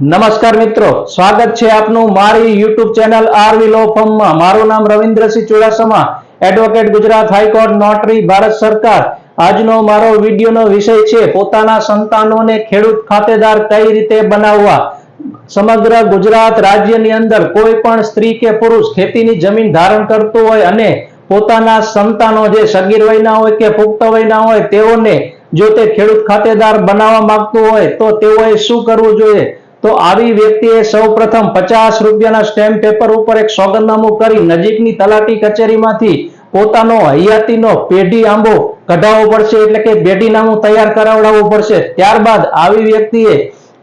નમસ્કાર મિત્રો, સ્વાગત છે આપનું મારી યુટ્યુબ ચેનલ આરવી લો ફર્મમાં મારું નામ Ravindrasinh Chudasama advocate Gujarat high court, notary, Bharat સરકાર. આજનો મારો વિડીયોનો વિષય છે, પોતાના સંતાનોને ખેડૂત ખાતેદાર કઈ રીતે બનાવવા? સમગ્ર ગુજરાત રાજ્યની અંદર કોઈ પણ સ્ત્રી કે પુરુષ ખેતીની જમીન ધારણ કરતો હોય અને પોતાના સંતાનો જે સગીર વયના હોય કે પુખ્ત વયના હોય, તેઓને જો તે ખેડૂત ખાતેદાર બનાવવા માંગતો હોય, તો તેઓએ શું કરવું જોઈએ? તો આવી વ્યક્તિએ સૌપ્રથમ પચાસ રૂપિયાના સ્ટેમ્પ પેપર ઉપર એક સોગંદનામું કરી નજીકની તલાટી કચેરીમાંથી પોતાનો હયાતીનો પેઢી આંબો કઢાવવો પડશે એટલે કે પેઢીનામું તૈયાર કરાવડાવવું પડશે. ત્યારબાદ આવી વ્યક્તિએ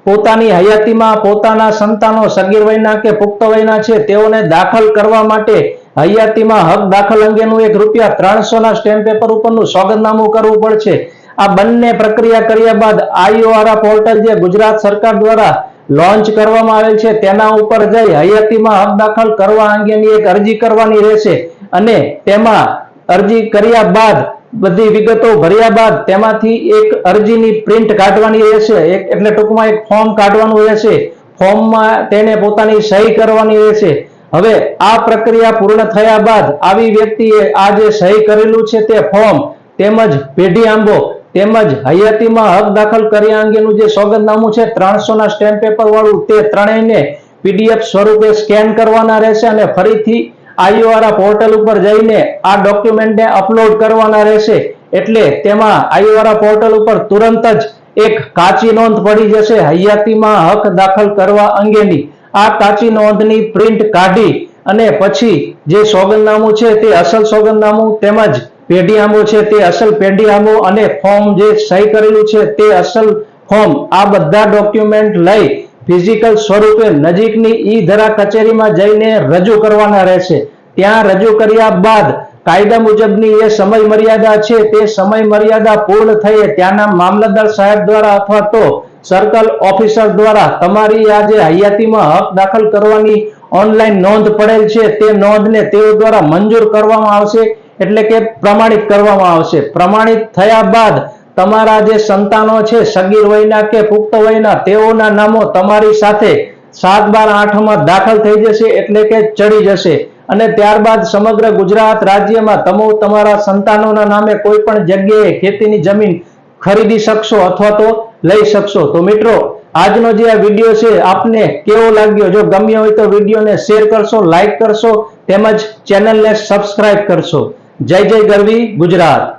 પોતાની હયાતીમાં પોતાના સંતાનો સગીર વયના કે પુખ્ત વયના છે તેઓને દાખલ કરવા માટે હયાતીમાં હક દાખલ અંગેનું એક રૂપિયા ત્રણસો ના સ્ટેમ્પ પેપર ઉપરનું સોગંદનામું કરવું પડશે. આ બંને પ્રક્રિયા કર્યા બાદ આઈઓઆરઆ પોર્ટલ જે ગુજરાત સરકાર દ્વારા લોન્ચ કરવામાં આવેલ છે. તેના ઉપર જઈ હયાતીમાં હક દાખલ કરવા અંગેની એક અરજી કરવાની રહેશે. અને તેમાં અરજી કર્યા બાદ, બધી વિગતો ભર્યા બાદ તેમાંથી એક અરજીની પ્રિન્ટ કાઢવાની રહેશે. એટલે ટૂંકમાં એક ફોર્મ કાઢવાનું રહેશે. ફોર્મમાં તેને પોતાની સહી કરવાની રહેશે. હવે આ પ્રક્રિયા પૂર્ણ થયા બાદ આવી વ્યક્તિએ આ જે સહી કરેલું છે તે ફોર્મ તેમજ પેઢી આંબો તેમજ હયાતીમાં હક દાખલ કર્યા અંગેનું જે સોગંદનામું છે ત્રણસો ના સ્ટેમ્પ પેપર વાળું, તે ત્રણેયને પીડીએફ સ્વરૂપે સ્કેન કરવાના રહેશે અને ફરીથી આઈઓઆરઆ પોર્ટલ ઉપર જઈને આ ડોક્યુમેન્ટને અપલોડ કરવાના રહેશે. એટલે તેમાં આઈઓઆરઆ પોર્ટલ ઉપર તુરંત જ એક કાચી નોંધ પડી જશે, હયાતીમાં હક દાખલ કરવા અંગેની. આ કાચી નોંધની પ્રિન્ટ કાઢી અને પછી જે સોગંદનામું છે, તે અસલ સોગંદનામું તેમજ પેઢી આંબો છે તે અસલ પેઢીઆમો અને ફોર્મ જે સહી કરેલું છે તે અસલ ફોર્મ. આ બધા ડોક્યુમેન્ટ લઈ ફિઝિકલ સ્વરૂપે નજીકની ઈ ધરા કચેરીમાં જઈને રજૂ કરવાના રહેશે. ત્યાં રજૂ કર્યા બાદ કાયદા મુજબની એ સમય મર્યાદા છે તે સમય મર્યાદા પૂર્ણ થઈએ ત્યાંના મામલતદાર સાહેબ દ્વારા અથવા તો સર્કલ ઓફિસર દ્વારા તમારી આ જે હયાતીમાં હક દાખલ કરવાની ઓનલાઈન નોંધ પડેલ છે તે નોંધને તેઓ દ્વારા મંજૂર કરવામાં આવશે. એટલે કે પ્રમાણિત કરવામાં આવશે. પ્રમાણિત થયા બાદ તમારા જે સંતાનો છે, સગીર વયના કે પુખ્ત વયના, તેઓના નામો તમારી સાથે સાત બાર આઠમાં દાખલ થઈ જશે એટલે કે ચડી જશે. અને ત્યારબાદ સમગ્ર ગુજરાત રાજ્યમાં તમે તમારા સંતાનોના નામે કોઈ પણ જગ્યાએ ખેતીની જમીન ખરીદી શકશો અથવા તો લઈ શકશો. તો મિત્રો, આજનો જે આ વીડિયો છે, આપને કેવો લાગ્યો? જો ગમ્યો હોય તો વિડીયોને શેર કરશો, લાઈક કરશો, તેમજ ચેનલને સબસ્ક્રાઇબ કરશો. જય જય ગરવી ગુજરાત.